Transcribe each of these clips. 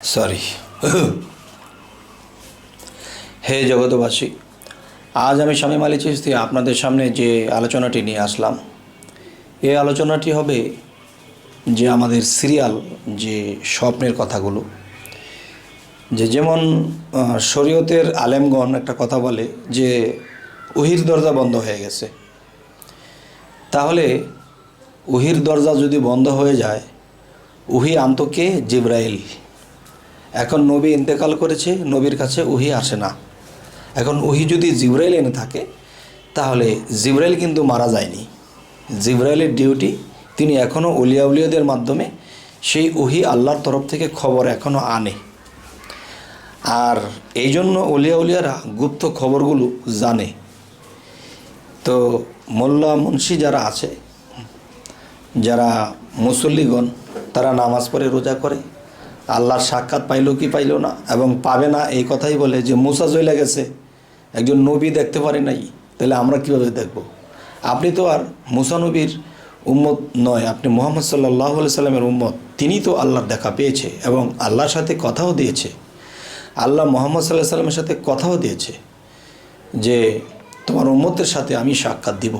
Sorry হে জগতবাসী আজ আমি স্বামী মালি চিস্তি আপনাদের সামনে যে আলোচনাটি নিয়ে আসলাম। এই আলোচনাটি হবে যে আমাদের সিরিয়াল যে স্বপ্নের কথাগুলো। যে যেমন শরীয়তের আলেমগণ একটা কথা বলে যে উহির দরজা বন্ধ হয়ে গেছে। তাহলে উহির দরজা যদি বন্ধ হয়ে যায়, উহি আন্তকে জিব্রাইল। এখন নবী ইন্তেকাল করেছে, নবীর কাছে উহি আসে না। এখন উহি যদি জিব্রাইল এনে থাকে, তাহলে জিব্রাইল কিন্তু মারা যায়নি। জিব্রাইলের ডিউটি তিনি এখনও উলিয়া উলিয়াদের মাধ্যমে সেই উহি আল্লাহর তরফ থেকে খবর এখনও আনে। আর এই জন্য উলিয়া উলিয়ারা গুপ্ত খবরগুলো জানে। তো মোল্লা মুন্সি যারা আছে, যারা মুসল্লিগণ, তারা নামাজ পড়ে, রোজা করে আল্লাহর সাক্ষাৎ পাইল কি পাইলো না এবং পাবে না এই কথাই বলে যে মুসা জইলা গেছে। একজন নবী দেখতে পারে নাই, তাহলে আমরা কীভাবে দেখব? আপনি তো আর মুসা নবীর উম্মত নয়, আপনি মোহাম্মদ সাল্লাহ সাল্লামের উম্মত। তিনি তো আল্লাহর দেখা পেয়েছে এবং আল্লাহর সাথে কথাও দিয়েছে। আল্লাহ মোহাম্মদ সাল্লাহ সাল্লামের সাথে কথাও দিয়েছে যে, তোমার উম্মতের সাথে আমি সাক্ষাৎ দিব।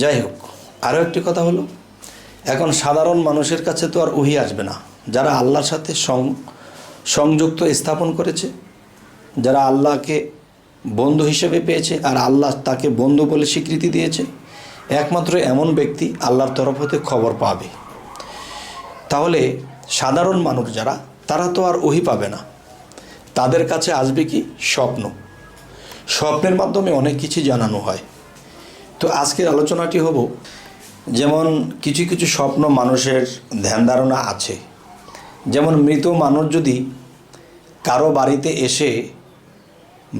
যাই হোক, আরও একটি কথা হলো, এখন সাধারণ মানুষের কাছে তো আর উহি আসবে না। যারা আল্লাহর সাথে সংযুক্ত স্থাপন করেছে, যারা আল্লাহকে বন্ধু হিসেবে পেয়েছে আর আল্লাহ তাকে বন্ধু বলে স্বীকৃতি দিয়েছে, একমাত্র এমন ব্যক্তি আল্লাহর তরফ হতে খবর পাবে। তাহলে সাধারণ মানুষ যারা, তারা তো আর ওহি পাবে না। তাদের কাছে আসবে কি? স্বপ্ন। স্বপ্নের মাধ্যমে অনেক কিছু জানানো হয়। তো আজকের আলোচনাটি হব, যেমন কিছু কিছু স্বপ্ন মানুষের ধ্যান ধারণা আছে। যেমন মৃত মানুষ যদি কারও বাড়িতে এসে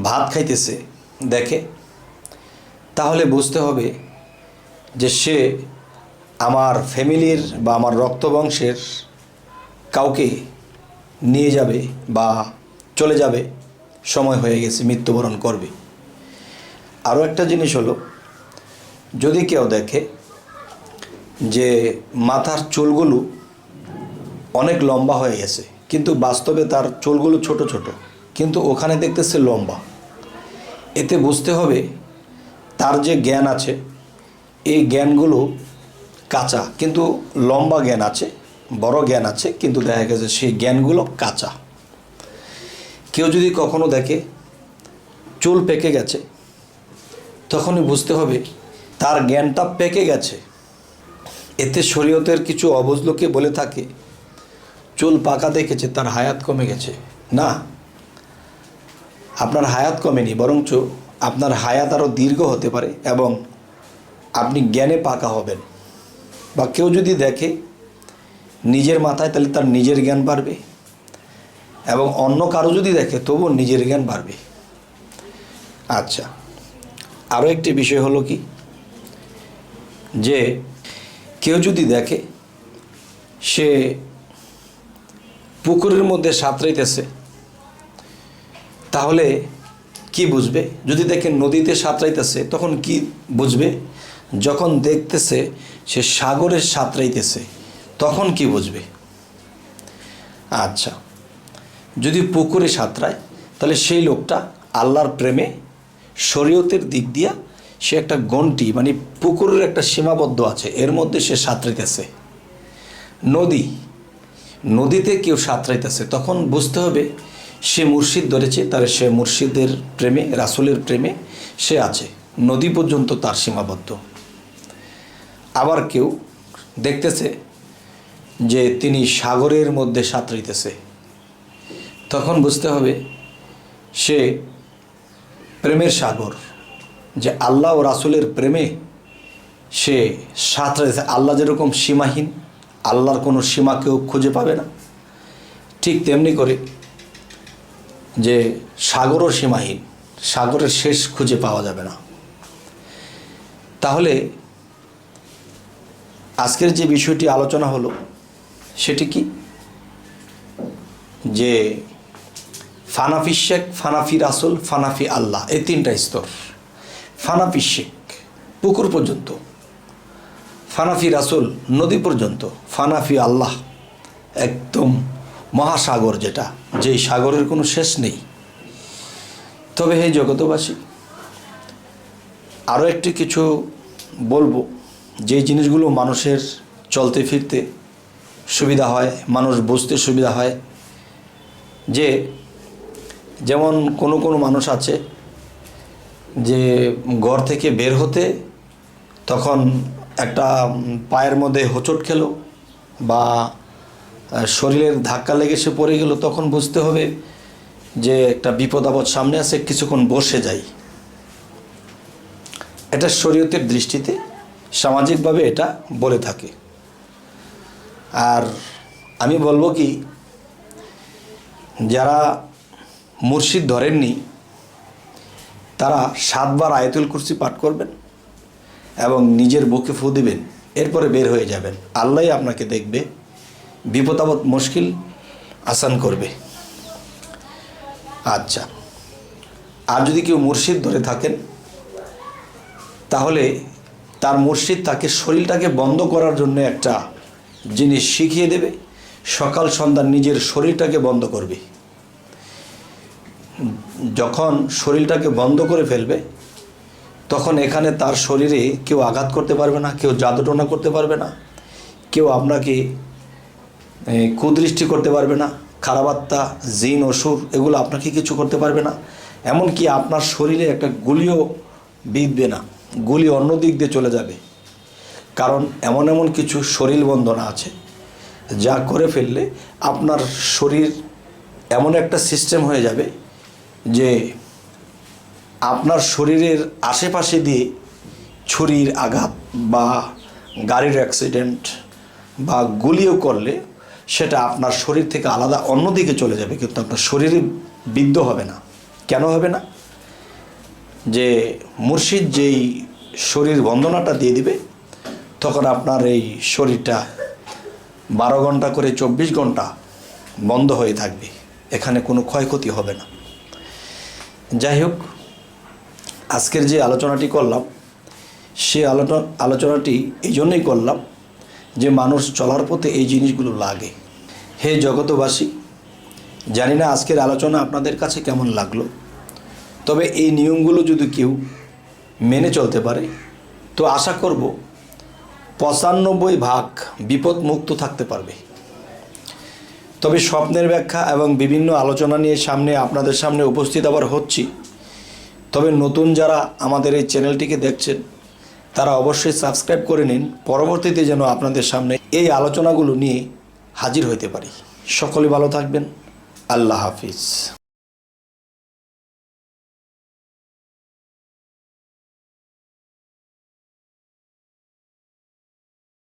ভাত খাইতেছে, দেখে, তাহলে বুঝতে হবে যে সে আমার ফ্যামিলির বা আমার রক্তবংশের কাউকে নিয়ে যাবে বা চলে যাবে, সময় হয়ে গেছে, মৃত্যুবরণ করবে। আরও একটা জিনিস হলো, যদি কেউ দেখে যে মাথার চুলগুলো অনেক লম্বা হয়ে গেছে, কিন্তু বাস্তবে তার চুলগুলো ছোট ছোট, কিন্তু ওখানে দেখতেছে লম্বা। এতে বুঝতে হবে তার যে জ্ঞান আছে, এই জ্ঞানগুলো কাঁচা, কিন্তু লম্বা জ্ঞান আছে, বড় জ্ঞান আছে, কিন্তু দেখা গেছে সেই জ্ঞানগুলো কাঁচা। কেউ যদি কখনো দেখে চুল পেকে গেছে, তখনই বুঝতে হবে তার জ্ঞানটা পেকে গেছে। এতে শরীয়তের কিছু লোকে বলে থাকে চুল পাকা দেখেছে, তার হায়াত কমে গেছে। না, আপনার হায়াত কমেনি, বরঞ্চ আপনার হায়াত আরও দীর্ঘ হতে পারে এবং আপনি জ্ঞানে পাকা হবেন। বা কেউ যদি দেখে নিজের মাথায়, তাহলে তার নিজের জ্ঞান বাড়বে এবং অন্য কারও যদি দেখে, তবুও নিজের জ্ঞান বাড়বে। আচ্ছা আরও একটি বিষয় হলো কি? যে কেউ যদি দেখে সে পুকুরের মধ্যে সাঁতরাইতেছে তাহলে কি বুঝবে? যদি দেখে নদীতে সাঁতরাইতেছে তখন কি বুঝবে? যখন দেখতেছে সে সাগরে সাঁতরাইতেছে তখন কি বুঝবে? আচ্ছা যদি পুকুরে সাঁতরায় তাহলে সেই লোকটা আল্লাহর প্রেমে শরীয়তের দিক দিয়া সে একটা গন্টি মানে পুকুরের একটা সীমাবদ্ধ আছে, এর মধ্যে সে সাঁতরাইতেছে নদী নদীতে কেউ সাঁতরাইতেছে, তখন বুঝতে হবে সে মুর্শিদ ধরেছে তার সে মুর্শিদের প্রেমে, রাসুলের প্রেমে সে আছে। নদী পর্যন্ত তার সীমাবদ্ধ। আবার কেউ দেখতেছে যে তিনি সাগরের মধ্যে সাঁতরাইতেছে, তখন বুঝতে হবে সে প্রেমের সাগর, যে আল্লাহ ও রাসুলের প্রেমে সে সাঁতরাইতেছে। আল্লাহ যেরকম সীমাহীন আল্লাহর কোনো সীমা কেউ খুঁজে পাবে না। ঠিক তেমনি করে যে সাগরও সীমাহীন, সাগরের শেষ খুঁজে পাওয়া যাবে না। তাহলে আজকের যে বিষয়টি আলোচনা হলো, সেটি কি? যে ফানাফি শেখ, ফানাফি রাসুল, ফানাফি আল্লাহ, এই তিনটা স্তর। ফানাফি শেখ, পুকুর পর্যন্ত। ফানাফি রাসুল নদী পর্যন্ত, ফানাফি আল্লাহ, একদম মহাসাগর যেটা, যেই সাগরের কোনো শেষ নেই। তবে হে জগতবাসী আরও একটি কিছু বলব যে জিনিসগুলো মানুষের চলতে ফিরতে সুবিধা হয়, মানুষ বুঝতে সুবিধা হয়, যে যেমন কোনো কোনো মানুষ আছে যে ঘর থেকে বের হতে তখন একটা পায়ের মধ্যে হোঁচট খেলো বা শরীরের ধাক্কা লেগে সে পড়ে গেল, তখন বুঝতে হবে যে একটা বিপদ আপদ সামনে আছে কিছুক্ষণ বসে যাই। এটা শরীয়তের দৃষ্টিতে সামাজিকভাবে এটা বলে থাকে। আর আমি বলব কি, যারা মুর্শিদ ধরেননি, তারা সাতবার আয়তুল কুরসি পাঠ করবেন। এবং নিজের বুকে ফু দিবেন, এরপরে বের হয়ে যাবেন। আল্লাহ আপনাকে দেখবে বিপদাবদ মুশকিল আসান করবে। আচ্ছা আর যদি কেউ মুর্শিদ ধরে থাকেন, তাহলে তার মুর্শিদ তাকে শরীরটাকে বন্ধ করার জন্য একটা জিনিস শিখিয়ে দেবে। সকাল সন্ধ্যা নিজের শরীরটাকে বন্ধ করবে। যখন শরীরটাকে বন্ধ করে ফেলবে তখন এখানে তার শরীরে কেউ আঘাত করতে পারবে না, কেউ জাদুটনা করতে পারবে না, কেউ আপনাকে কুদৃষ্টি করতে পারবে না খারাপাত্মা জিন, অসুর, এগুলো আপনাকে কিছু করতে পারবে না। এমনকি আপনার শরীরে একটা গুলিও বিঁধবে না, গুলি অন্য দিক দিয়ে চলে যাবে। কারণ এমন এমন কিছু শরীর বন্ধনা আছে, যা করে ফেললে আপনার শরীর এমন একটা সিস্টেম হয়ে যাবে যে আপনার শরীরের আশেপাশে দিয়ে ছুরির আঘাত বা গাড়ির অ্যাক্সিডেন্ট বা গুলিও করলে সেটা আপনার শরীর থেকে আলাদা অন্যদিকে চলে যাবে, কিন্তু আপনার শরীরে বিদ্ধ হবে না। কেন হবে না? যে মুর্শিদ যেই শরীর বন্দনাটা দিয়ে দিবে, তখন আপনার এই শরীরটা বারো ঘণ্টা করে চব্বিশ ঘণ্টা বন্ধ হয়ে থাকবে। এখানে কোনো ক্ষয়ক্ষতি হবে না। যাই হোক আজকের যে আলোচনাটি করলাম, সে আলোচনা, আলোচনাটি এই জন্যই করলাম যে মানুষ চলার পথে এই জিনিসগুলো লাগে। হে জগতবাসী জানি না আজকের আলোচনা আপনাদের কাছে কেমন লাগল, তবে এই নিয়মগুলো যদি কেউ মেনে চলতে পারে, তো আশা করব পঁচানব্বই ভাগ বিপদ মুক্ত থাকতে পারবে। তবে স্বপ্নের ব্যাখ্যা এবং বিভিন্ন আলোচনা নিয়ে সামনে আপনাদের সামনে উপস্থিত আবার হচ্ছি। তবে নতুন যারা আমাদের এই চ্যানেলটিকে দেখছেন, তারা অবশ্যই সাবস্ক্রাইব করে নিন। পরবর্তীতে যেন আপনাদের সামনে এই আলোচনাগুলো নিয়ে হাজির হইতে পারি। সকলে ভালো থাকবেন। আল্লাহ হাফিজ।